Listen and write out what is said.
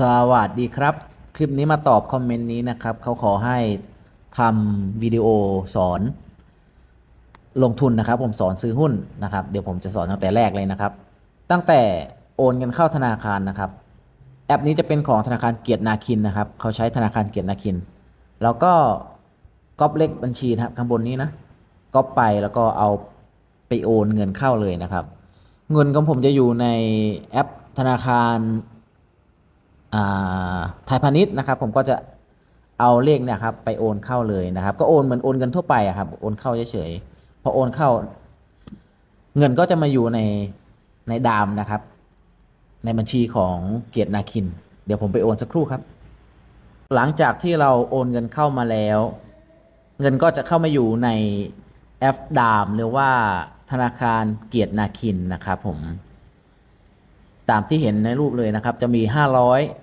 สวัสดีครับ คลิปนี้มาตอบคอมเมนต์นี้นะครับเขาขอให้ทำวิดีโอสอน ลงทุนนะครับ ผมสอนซื้อหุ้นนะครับ เดี๋ยวผมจะสอนตั้งแต่แรกเลยนะครับ ตั้งแต่โอนเงินเข้าธนาคารนะครับ แอปนี้จะเป็นของธนาคารเกียรตินาคินนะครับเขาใช้ธนาคารเกียรตินาคิน แล้วก็ก๊อปเลขบัญชีนะครับข้างบนนี้นะก๊อปไปแล้วก็เอาไปโอนเงินเข้าเลยนะครับ เงินของผมจะอยู่ในแอปธนาคาร ไทยพาณิชย์นะครับผมก็จะเอาเลขเนี่ยครับไปโอนเข้าเลยนะครับ ก็โอนเหมือนโอนเงินทั่วไปอะครับโอนเข้าเฉยๆพอโอนเข้า เงินก็จะมาอยู่ในในดามนะครับ ในบัญชีของเกียรตินาคิน เดี๋ยวผมไปโอนสักครู่ครับ หลังจากที่เราโอนเงินเข้ามาแล้ว เงินก็จะเข้ามาอยู่ในแอปดามหรือว่าธนาคารเกียรตินาคินนะครับผมตามที่เห็นในรูปเลยนะครับ จะมี 500